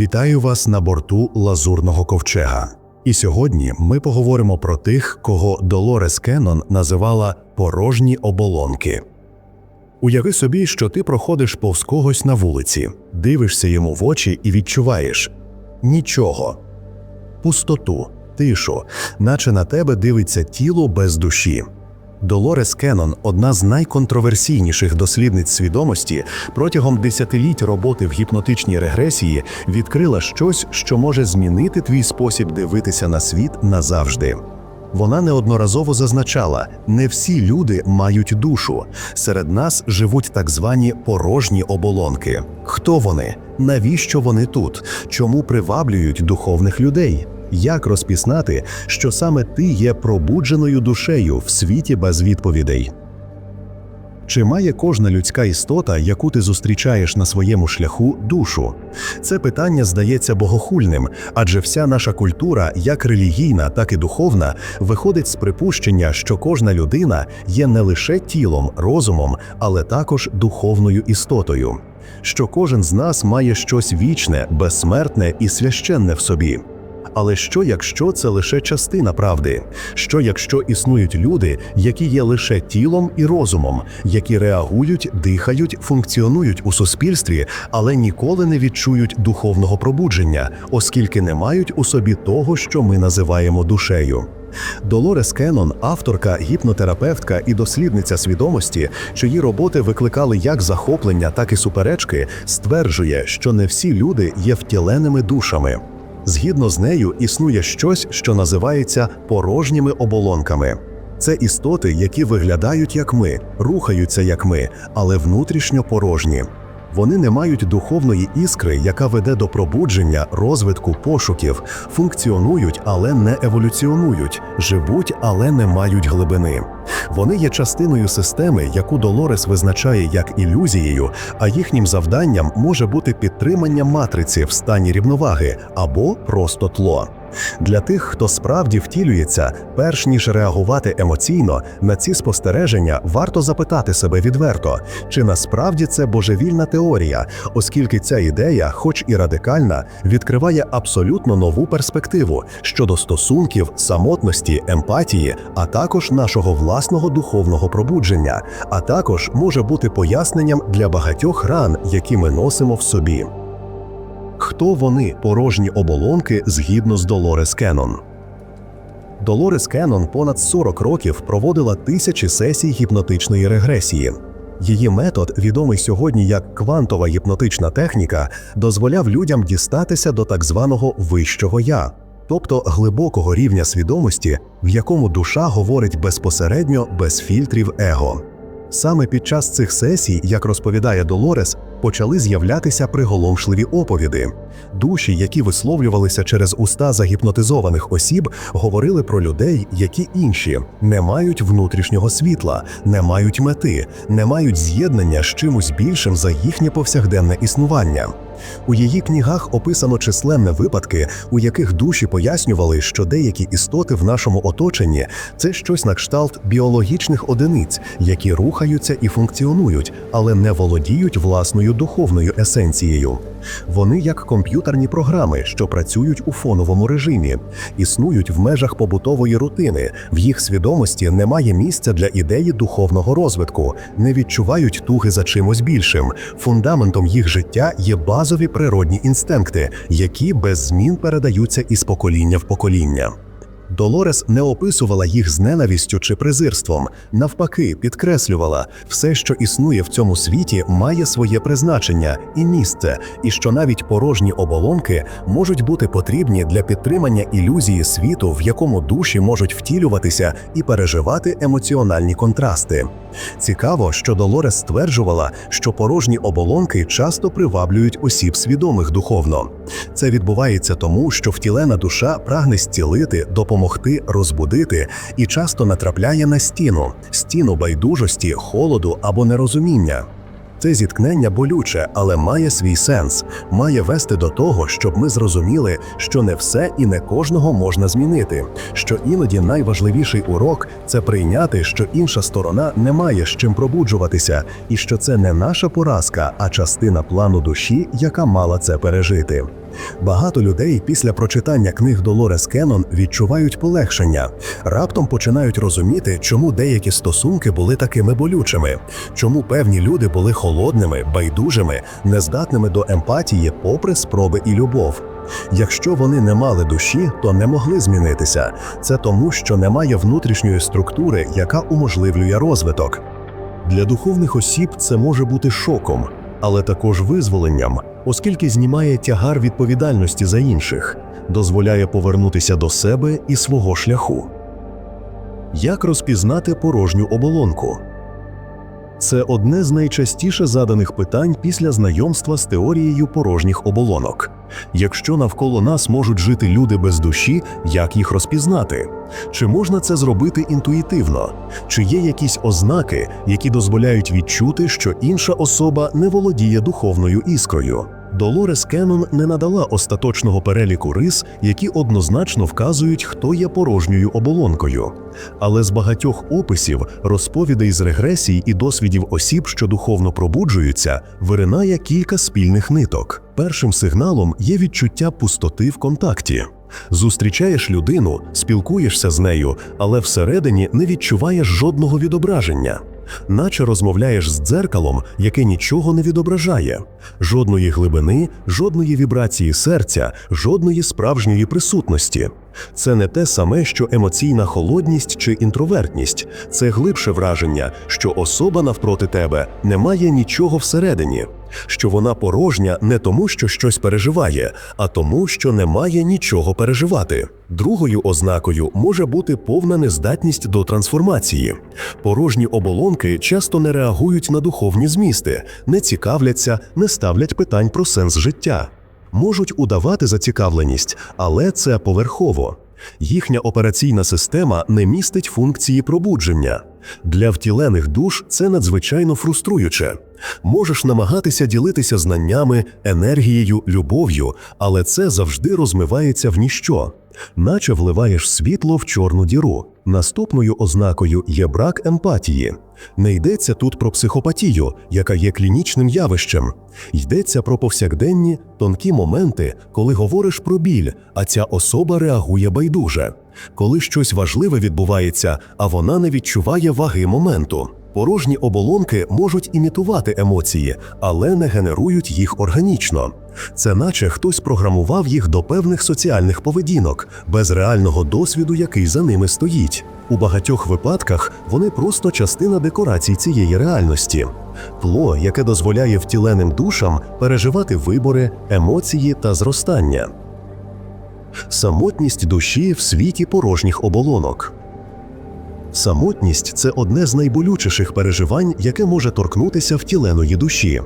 Вітаю вас на борту Лазурного ковчега. І сьогодні ми поговоримо про тих, кого Долорес Кеннон називала порожні оболонки. Уяви собі, що ти проходиш повз когось на вулиці, дивишся йому в очі і відчуваєш нічого, пустоту, тишу, наче на тебе дивиться тіло без душі. Долорес Кеннон – одна з найконтроверсійніших дослідниць свідомості, протягом десятиліть роботи в гіпнотичній регресії відкрила щось, що може змінити твій спосіб дивитися на світ назавжди. Вона неодноразово зазначала, не всі люди мають душу. Серед нас живуть так звані порожні оболонки. Хто вони? Навіщо вони тут? Чому приваблюють духовних людей? Як розпізнати, що саме ти є пробудженою душею в світі без відповідей? Чи має кожна людська істота, яку ти зустрічаєш на своєму шляху, душу? Це питання здається богохульним, адже вся наша культура, як релігійна, так і духовна, виходить з припущення, що кожна людина є не лише тілом, розумом, але також духовною істотою, що кожен з нас має щось вічне, безсмертне і священне в собі. Але що якщо це лише частина правди? Що якщо існують люди, які є лише тілом і розумом, які реагують, дихають, функціонують у суспільстві, але ніколи не відчують духовного пробудження, оскільки не мають у собі того, що ми називаємо душею? Долорес Кеннон, авторка, гіпнотерапевтка і дослідниця свідомості, чиї роботи викликали як захоплення, так і суперечки, стверджує, що не всі люди є втіленими душами. Згідно з нею існує щось, що називається порожніми оболонками. Це істоти, які виглядають як ми, рухаються як ми, але внутрішньо порожні. Вони не мають духовної іскри, яка веде до пробудження, розвитку, пошуків, функціонують, але не еволюціонують, живуть, але не мають глибини. Вони є частиною системи, яку Долорес визначає як ілюзією, а їхнім завданням може бути підтримання матриці в стані рівноваги або просто тло. Для тих, хто справді втілюється, перш ніж реагувати емоційно, на ці спостереження варто запитати себе відверто, чи насправді це божевільна теорія, оскільки ця ідея, хоч і радикальна, відкриває абсолютно нову перспективу щодо стосунків, самотності, емпатії, а також нашого власного духовного пробудження, а також може бути поясненням для багатьох ран, які ми носимо в собі. Хто вони порожні оболонки згідно з Долорес Кеннон? Долорес Кеннон понад 40 років проводила тисячі сесій гіпнотичної регресії. Її метод, відомий сьогодні як квантова гіпнотична техніка, дозволяв людям дістатися до так званого вищого я, тобто глибокого рівня свідомості, в якому душа говорить безпосередньо без фільтрів его. Саме під час цих сесій, як розповідає Долорес, почали з'являтися приголомшливі оповіди. Душі, які висловлювалися через уста загіпнотизованих осіб, говорили про людей, які інші не мають внутрішнього світла, не мають мети, не мають з'єднання з чимось більшим за їхнє повсякденне існування. У її книгах описано численні випадки, у яких душі пояснювали, що деякі істоти в нашому оточенні це щось на кшталт біологічних одиниць, які рухаються і функціонують, але не володіють власною духовною есенцією. Вони як комп'ютерні програми, що працюють у фоновому режимі, існують в межах побутової рутини. В їх свідомості немає місця для ідеї духовного розвитку, не відчувають туги за чимось більшим. Фундаментом їх життя є базові природні інстинкти, які без змін передаються із покоління в покоління. Долорес не описувала їх з ненавістю чи презирством, навпаки, підкреслювала, все, що існує в цьому світі, має своє призначення і місце, і що навіть порожні оболонки можуть бути потрібні для підтримання ілюзії світу, в якому душі можуть втілюватися і переживати емоціональні контрасти. Цікаво, що Долорес стверджувала, що порожні оболонки часто приваблюють осіб свідомих духовно. Це відбувається тому, що втілена душа прагне зцілити, допомогти, розбудити і часто натрапляє на стіну стіну байдужості, холоду або нерозуміння. Це зіткнення болюче, але має свій сенс, має вести до того, щоб ми зрозуміли, що не все і не кожного можна змінити. Що іноді найважливіший урок це прийняти, що інша сторона не має з чим пробуджуватися, і що це не наша поразка, а частина плану душі, яка мала це пережити. Багато людей після прочитання книг Долорес Кеннон відчувають полегшення, раптом починають розуміти, чому деякі стосунки були такими болючими, чому певні люди були холодними, байдужими, нездатними до емпатії, попри спроби і любов. Якщо вони не мали душі, то не могли змінитися. Це тому, що немає внутрішньої структури, яка уможливлює розвиток. Для духовних осіб це може бути шоком, але також визволенням, оскільки знімає тягар відповідальності за інших, дозволяє повернутися до себе і свого шляху. Як розпізнати порожню оболонку? Це одне з найчастіше заданих питань після знайомства з теорією порожніх оболонок. Якщо навколо нас можуть жити люди без душі, як їх розпізнати? Чи можна це зробити інтуїтивно? Чи є якісь ознаки, які дозволяють відчути, що інша особа не володіє духовною іскрою? Долорес Кеннон не надала остаточного переліку рис, які однозначно вказують, хто є порожньою оболонкою. Але з багатьох описів, розповідей з регресій і досвідів осіб, що духовно пробуджуються, виринає кілька спільних ниток. Першим сигналом є відчуття пустоти в контакті. Зустрічаєш людину, спілкуєшся з нею, але всередині не відчуваєш жодного відображення. Наче розмовляєш з дзеркалом, яке нічого не відображає, жодної глибини, жодної вібрації серця, жодної справжньої присутності. Це не те саме, що емоційна холодність чи інтровертність, це глибше враження, що особа навпроти тебе не має нічого всередині, що вона порожня не тому, що щось переживає, а тому, що не має нічого переживати. Другою ознакою може бути повна нездатність до трансформації. Порожні оболонки часто не реагують на духовні змісти, не цікавляться, не ставлять питань про сенс життя можуть удавати зацікавленість, але це поверхово. Їхня операційна система не містить функції пробудження. Для втілених душ це надзвичайно фруструюче. Можеш намагатися ділитися знаннями, енергією, любов'ю, але це завжди розмивається в ніщо, наче вливаєш світло в чорну діру. Наступною ознакою є брак емпатії. Не йдеться тут про психопатію, яка є клінічним явищем. Йдеться про повсякденні тонкі моменти, коли говориш про біль, а ця особа реагує байдуже. Коли щось важливе відбувається, а вона не відчуває ваги моменту. Порожні оболонки можуть імітувати емоції, але не генерують їх органічно. Це наче хтось програмував їх до певних соціальних поведінок, без реального досвіду, який за ними стоїть. У багатьох випадках вони просто частина декорацій цієї реальності, тло, яке дозволяє втіленим душам переживати вибори, емоції та зростання. Самотність душі в світі порожніх оболонок. Самотність це одне з найболючіших переживань, яке може торкнутися втіленої душі.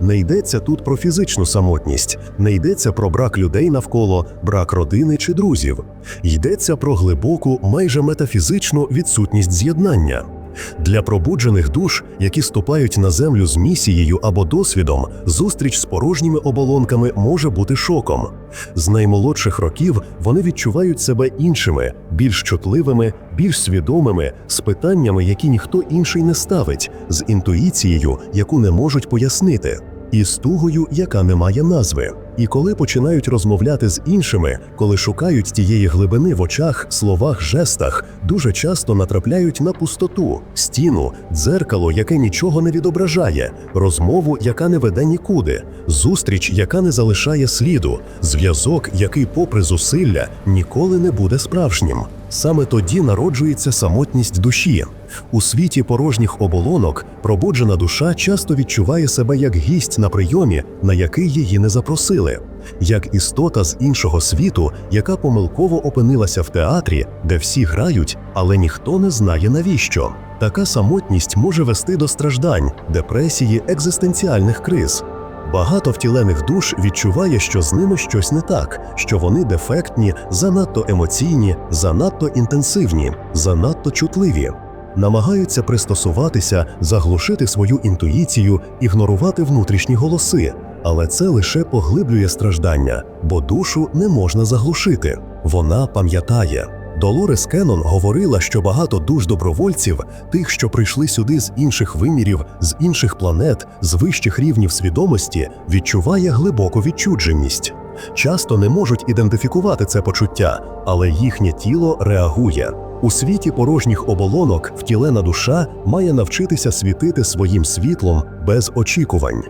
Не йдеться тут про фізичну самотність, не йдеться про брак людей навколо, брак родини чи друзів. Йдеться про глибоку, майже метафізичну відсутність з'єднання. Для пробуджених душ, які ступають на землю з місією або досвідом, зустріч з порожніми оболонками може бути шоком. З наймолодших років вони відчувають себе іншими, більш чутливими, більш свідомими, з питаннями, які ніхто інший не ставить, з інтуїцією, яку не можуть пояснити, і з тугою, яка не має назви. І коли починають розмовляти з іншими, коли шукають тієї глибини в очах, словах, жестах, дуже часто натрапляють на пустоту, стіну, дзеркало, яке нічого не відображає, розмову, яка не веде нікуди, зустріч, яка не залишає сліду, зв'язок, який, попри зусилля, ніколи не буде справжнім. Саме тоді народжується самотність душі. У світі порожніх оболонок пробуджена душа часто відчуває себе як гість на прийомі, на який її не запросили, як істота з іншого світу, яка помилково опинилася в театрі, де всі грають, але ніхто не знає навіщо. Така самотність може вести до страждань, депресії, екзистенціальних криз. Багато втілених душ відчуває, що з ними щось не так, що вони дефектні, занадто емоційні, занадто інтенсивні, занадто чутливі. Намагаються пристосуватися, заглушити свою інтуїцію, ігнорувати внутрішні голоси, але це лише поглиблює страждання, бо душу не можна заглушити. Вона пам'ятає. Долорес Кеннон говорила, що багато душ добровольців, тих, що прийшли сюди з інших вимірів, з інших планет, з вищих рівнів свідомості, відчуває глибоку відчудженість. часто не можуть ідентифікувати це почуття, але їхнє тіло реагує. У світі порожніх оболонок втілена душа має навчитися світити своїм світлом без очікувань.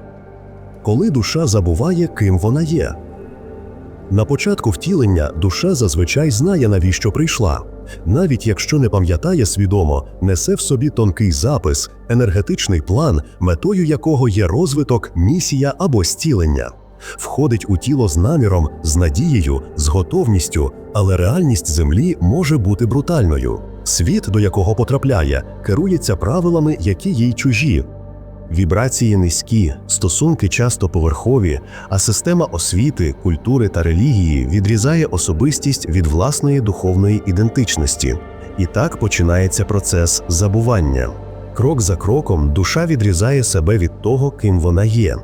Коли душа забуває, ким вона є. На початку втілення душа зазвичай знає, навіщо прийшла. Навіть якщо не пам'ятає свідомо, несе в собі тонкий запис, енергетичний план, метою якого є розвиток, місія або зцілення. Входить у тіло з наміром, з надією, з готовністю, але реальність землі може бути брутальною. Світ, до якого потрапляє, керується правилами, які їй чужі. Вібрації низькі, стосунки часто поверхові, а система освіти, культури та релігії відрізає особистість від власної духовної ідентичності. І так починається процес забування. Крок за кроком душа відрізає себе від того, ким вона є.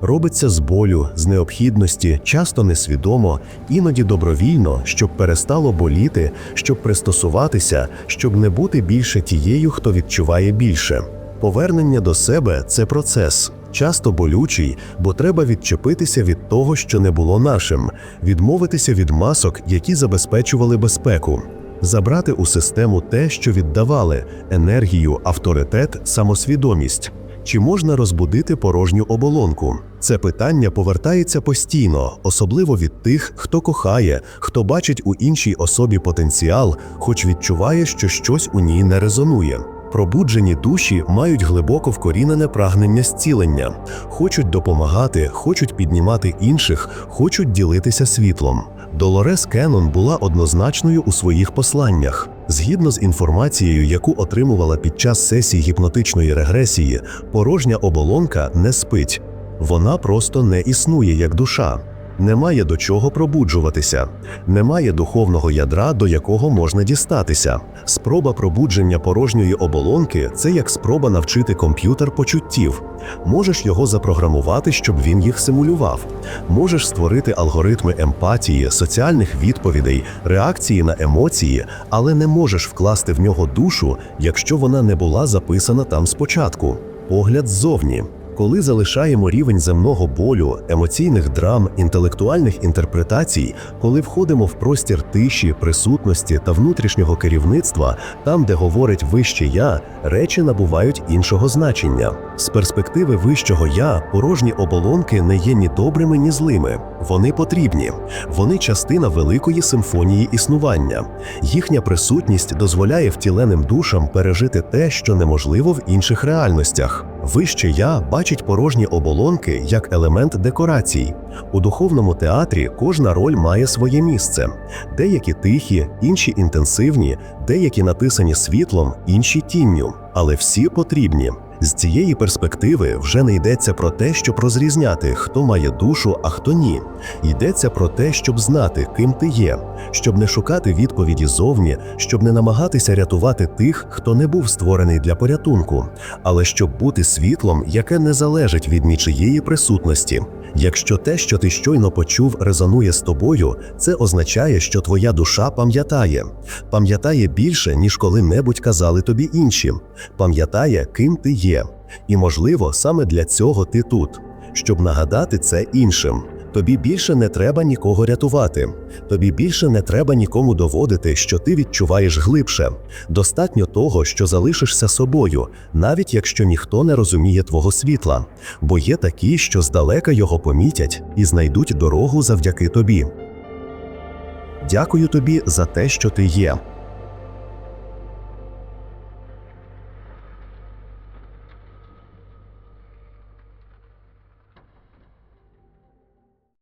Робиться з болю, з необхідності, часто несвідомо, іноді добровільно, щоб перестало боліти, щоб пристосуватися, щоб не бути більше тією, хто відчуває більше. Повернення до себе це процес, часто болючий, бо треба відчепитися від того, що не було нашим, відмовитися від масок, які забезпечували безпеку, забрати у систему те, що віддавали енергію, авторитет, самосвідомість. Чи можна розбудити порожню оболонку? Це питання повертається постійно, особливо від тих, хто кохає, хто бачить у іншій особі потенціал, хоч відчуває, що щось у ній не резонує. Пробуджені душі мають глибоко вкорінене прагнення зцілення, хочуть допомагати, хочуть піднімати інших, хочуть ділитися світлом. Долорес Кеннон була однозначною у своїх посланнях. Згідно з інформацією, яку отримувала під час сесії гіпнотичної регресії, порожня оболонка не спить. Вона просто не існує як душа. Немає до чого пробуджуватися, немає духовного ядра, до якого можна дістатися. Спроба пробудження порожньої оболонки це як спроба навчити комп'ютер почуттів. Можеш його запрограмувати, щоб він їх симулював. Можеш створити алгоритми емпатії, соціальних відповідей, реакції на емоції, але не можеш вкласти в нього душу, якщо вона не була записана там спочатку. Погляд ззовні. Коли залишаємо рівень земного болю, емоційних драм, інтелектуальних інтерпретацій, коли входимо в простір тиші, присутності та внутрішнього керівництва, там, де говорить вище я, речі набувають іншого значення. З перспективи вищого я порожні оболонки не є ні добрими, ні злими. Вони потрібні. Вони частина великої симфонії існування. Їхня присутність дозволяє втіленим душам пережити те, що неможливо в інших реальностях. Вище я бачить порожні оболонки як елемент декорацій. У духовному театрі кожна роль має своє місце. Деякі тихі, інші інтенсивні, деякі натисані світлом, інші тінню, але всі потрібні. З цієї перспективи вже не йдеться про те, щоб розрізняти, хто має душу, а хто ні. Йдеться про те, щоб знати, ким ти є, щоб не шукати відповіді зовні, щоб не намагатися рятувати тих, хто не був створений для порятунку, але щоб бути світлом, яке не залежить від нічиєї присутності. Якщо те, що ти щойно почув, резонує з тобою, це означає, що твоя душа пам'ятає, пам'ятає більше, ніж коли-небудь казали тобі інші, пам'ятає, ким ти є. І, можливо, саме для цього ти тут, щоб нагадати це іншим. Тобі більше не треба нікого рятувати. Тобі більше не треба нікому доводити, що ти відчуваєш глибше. Достатньо того, що залишишся собою, навіть якщо ніхто не розуміє твого світла, бо є такі, що здалека його помітять і знайдуть дорогу завдяки тобі. Дякую тобі за те, що ти є.